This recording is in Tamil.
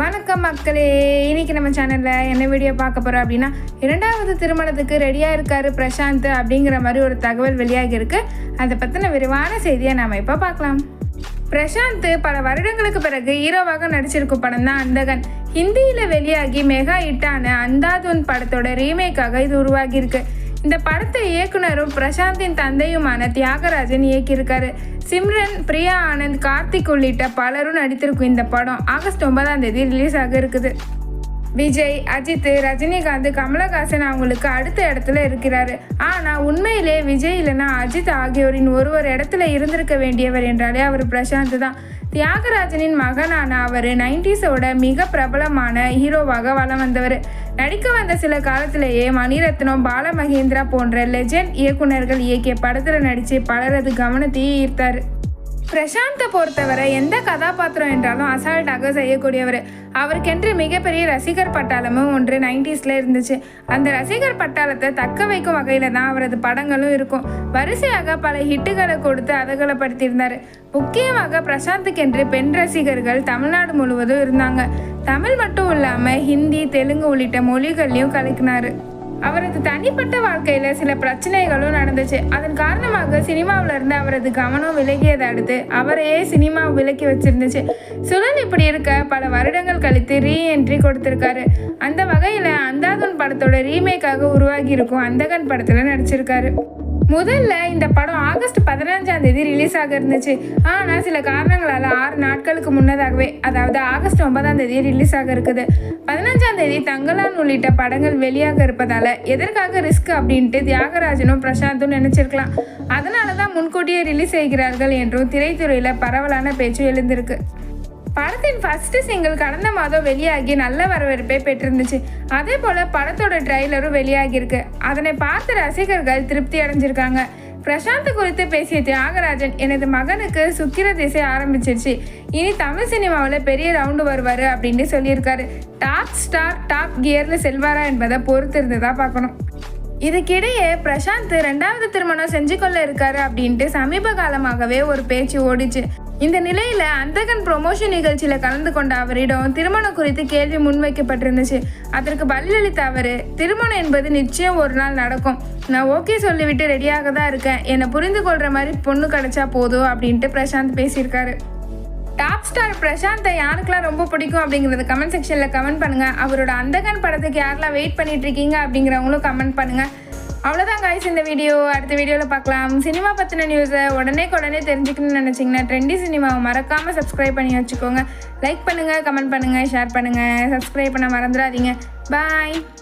வணக்கம் மக்களே. இன்னைக்கு நம்ம சேனலில் என்ன வீடியோ பார்க்க போகிறோம் அப்படின்னா இரண்டாவது திருமணத்துக்கு ரெடியாக இருக்காரு பிரசாந்த் அப்படிங்கிற மாதிரி ஒரு தகவல் வெளியாகி இருக்கு. அதை பற்றின விரிவான செய்தியை நாம் இப்போ பார்க்கலாம். பிரசாந்த் பல வருடங்களுக்கு பிறகு ஹீரோவாக நடிச்சிருக்கும் படம் தான் அந்தகன். ஹிந்தியில் வெளியாகி மெகா ஹிட்டான அந்தாதுன் படத்தோட ரீமேக்காக இது உருவாகியிருக்கு இந்த படத்தை இயக்குனரும் பிரசாந்தின் தந்தையுமான தியாகராஜன் இயக்கியிருக்காரு. சிம்ரன் பிரியா ஆனந்த் கார்த்திக் உள்ளிட்ட பலரும் நடித்திருக்கும் இந்த படம் ஆகஸ்ட் ஒன்பதாம் தேதி ரிலீஸ் ஆக இருக்குது. விஜய் அஜித் ரஜினிகாந்த் கமலஹாசன் அவங்களுக்கு அடுத்த இடத்துல இருக்கிறாரு. ஆனால் உண்மையிலே விஜய் இல்லைன்னா அஜித் ஆகியோரின் ஒரு ஒரு இடத்துல இருந்திருக்க வேண்டியவர் என்றாலே அவர் பிரசாந்த் தான். தியாகராஜனின் மகனான அவர் நைன்டிஸோட மிக பிரபலமான ஹீரோவாக வலம் வந்தவர். நடிக்க வந்த சில காலத்திலேயே மணிரத்னம் பாலமகேந்திரா போன்ற லெஜெண்ட் இயக்குனர்கள் இயக்கிய படத்தில் நடித்து பலரது கவனத்தையே ஈர்த்தார். பிரசாந்தை பொறுத்தவரை எந்த கதாபாத்திரம் என்றாலும் அசால்ட்டாக செய்யக்கூடியவர். அவருக்கென்று மிகப்பெரிய ரசிகர் பட்டாளமும் ஒன்று நைன்டிஸில் இருந்துச்சு. அந்த ரசிகர் பட்டாளத்தை தக்க வைக்கும் வகையில் தான் அவரது படங்களும் இருக்கும். வரிசையாக பல ஹிட்டுகளை கொடுத்து அதகலப்படுத்தியிருந்தார் முக்கியமாக பிரசாந்துக்கென்று பெண் ரசிகர்கள் தமிழ்நாடு முழுவதும் இருந்தாங்க. தமிழ் மட்டும் இல்லாமல் ஹிந்தி தெலுங்கு உள்ளிட்ட மொழிகள்லையும் கலக்கினார். அவரது தனிப்பட்ட வாழ்க்கையில சில பிரச்சனைகளும் நடந்துச்சு. அதன் காரணமாக சினிமாவில இருந்து அவரது கவனம் விலகியதை அடுத்து அவரையே சினிமா விலக்கி வச்சிருந்துச்சு. சுழல் இப்படி இருக்க பல வருடங்கள் கழித்து ரீ என்ட்ரி கொடுத்திருக்காரு. அந்த வகையில அந்தாதன் படத்தோட ரீமேக்காக உருவாகி இருக்கும் அந்தகன் படத்துல நடிச்சிருக்காரு. முதல்ல இந்த படம் ஆகஸ்ட் பதினஞ்சாம் தேதி ரிலீஸ் ஆக இருந்துச்சு. ஆனால் சில காரணங்களால் ஆறு நாட்களுக்கு முன்னதாகவே அதாவது ஆகஸ்ட் ஒன்பதாம் தேதி ரிலீஸ் ஆக இருக்குது. பதினஞ்சாம் தேதி தங்கலான் உள்ளிட்ட படங்கள் வெளியாக இருப்பதால எதற்காக ரிஸ்க் அப்படின்ட்டு தியாகராஜனும் பிரசாந்தும் நினைச்சிருக்கலாம். அதனால தான் முன்கூட்டியே ரிலீஸ் செய்கிறார்கள் என்றும் திரைத்துறையில் பரவலான பேச்சு எழுந்திருக்கு. படத்தின் ஃபர்ஸ்ட் சிங்கிள் கடந்த மாதம் வெளியாகி நல்ல வரவேற்பை பெற்றிருந்துச்சு. அதே போல படத்தோட ட்ரெய்லரும் வெளியாகியிருக்கு. அதனை பார்த்த ரசிகர்கள் திருப்தி அடைஞ்சிருக்காங்க. பிரசாந்த் குறித்து பேசிய தியாகராஜன் எனது மகனுக்கு சுக்கிர திசை ஆரம்பிச்சிருச்சு. இனி தமிழ் சினிமாவில் பெரிய ரவுண்டு வருவார் அப்படின்னு சொல்லியிருக்காரு. டாப் ஸ்டார் டாப் கியரில் செல்வாரா என்பதை பொறுத்திருந்து தான் பார்க்கணும். இதுக்கிடையே பிரசாந்த் ரெண்டாவது திருமணம் செஞ்சு கொள்ள இருக்காரு அப்படின்ட்டு சமீப காலமாகவே ஒரு பேச்சு ஓடிச்சு. இந்த நிலையில அந்தகன் ப்ரொமோஷன் நிகழ்ச்சியில கலந்து கொண்ட அவரிடம் திருமணம் குறித்து கேள்வி முன்வைக்கப்பட்டிருந்துச்சு. அதற்கு பதிலளித்த அவர் திருமணம் என்பது நிச்சயம் ஒரு நாள் நடக்கும். நான் ஓகே சொல்லிவிட்டு ரெடியாக தான் இருக்கேன். என்னை புரிந்து கொள்ற மாதிரி பொண்ணு கிடைச்சா போதும் அப்படின்ட்டு பிரசாந்த் பேசியிருக்காரு. டாப் ஸ்டார் பிரசாந்தை யாருக்கெல்லாம் ரொம்ப பிடிக்கும் அப்படிங்கிறது கமெண்ட் செக்ஷனில் கமெண்ட் பண்ணுங்கள் அவரோட அந்தகன் படத்துக்கு யாரெல்லாம் வெயிட் பண்ணிட்டு இருக்கீங்க அப்படிங்கிறவங்களும் கமெண்ட் பண்ணுங்கள் அவ்வளோதான் காய்ஸ் இந்த வீடியோ அடுத்த வீடியோவில் பார்க்கலாம். சினிமா பற்றின நியூஸை உடனே உடனே தெரிஞ்சுக்கணும்னு நினச்சிங்கன்னா ட்ரெண்டி சினிமாவை மறக்காமல் சப்ஸ்கிரைப் பண்ணி வச்சுக்கோங்க. லைக் பண்ணுங்கள் கமெண்ட் பண்ணுங்கள் ஷேர் பண்ணுங்கள் சப்ஸ்கிரைப் பண்ண மறந்துடாதீங்க. பாய்